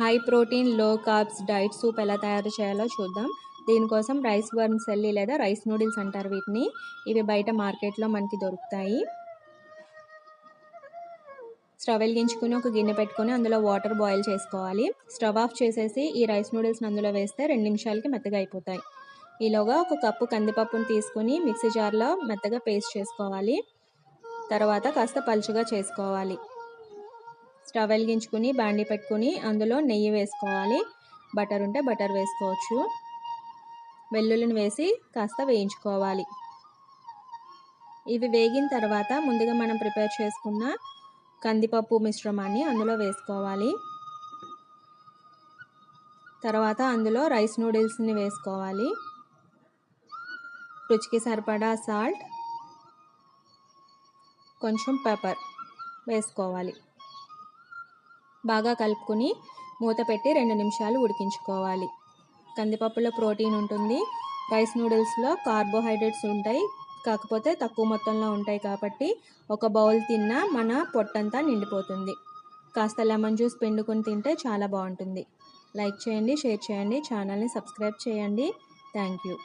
High ప్రోటీన్లో carbs diet soup ఎలా తయారు చేయాలో చూద్దాం. దీనికోసం రైస్ బర్న్ సెల్లి లేదా రైస్ నూడిల్స్ అంటారు వీటిని. ఇవి బయట మార్కెట్లో మనకి దొరుకుతాయి. స్టవ్ వెలిగించుకుని ఒక గిన్నె పెట్టుకొని అందులో వాటర్ బాయిల్ చేసుకోవాలి. స్టవ్ ఆఫ్ చేసేసి ఈ రైస్ నూడిల్స్ని అందులో వేస్తే రెండు నిమిషాలకి మెత్తగా అయిపోతాయి. ఈలోగా ఒక కప్పు కందిపప్పును తీసుకొని మిక్సీ జార్లో మెత్తగా పేస్ట్ చేసుకోవాలి. తర్వాత కాస్త పలుచగా చేసుకోవాలి. స్టవ్ వెలిగించుకుని బాండి పెట్టుకుని అందులో నెయ్యి వేసుకోవాలి. బటర్ ఉంటే బటర్ వేసుకోవచ్చు. వెల్లుల్లిని వేసి కాస్త వేయించుకోవాలి. ఇవి వేగిన తర్వాత ముందుగా మనం ప్రిపేర్ చేసుకున్న కందిపప్పు మిశ్రమాన్ని అందులో వేసుకోవాలి. తర్వాత అందులో రైస్ నూడిల్స్ని వేసుకోవాలి. రుచికి సరిపడా సాల్ట్ కొంచెం పెప్పర్ వేసుకోవాలి. బాగా కలుపుకొని మూత పెట్టి రెండు నిమిషాలు ఉడికించుకోవాలి. కందిపప్పులో ప్రోటీన్ ఉంటుంది. రైస్ నూడిల్స్లో కార్బోహైడ్రేట్స్ ఉంటాయి. కాకపోతే తక్కువ మొత్తంలో ఉంటాయి కాబట్టి ఒక బౌల్ తిన్నా మన పొట్టంతా నిండిపోతుంది. కాస్త లెమన్ జ్యూస్ పిండుకొని తింటే చాలా బాగుంటుంది. లైక్ చేయండి షేర్ చేయండి ఛానల్ని సబ్స్క్రైబ్ చేయండి. Thank you.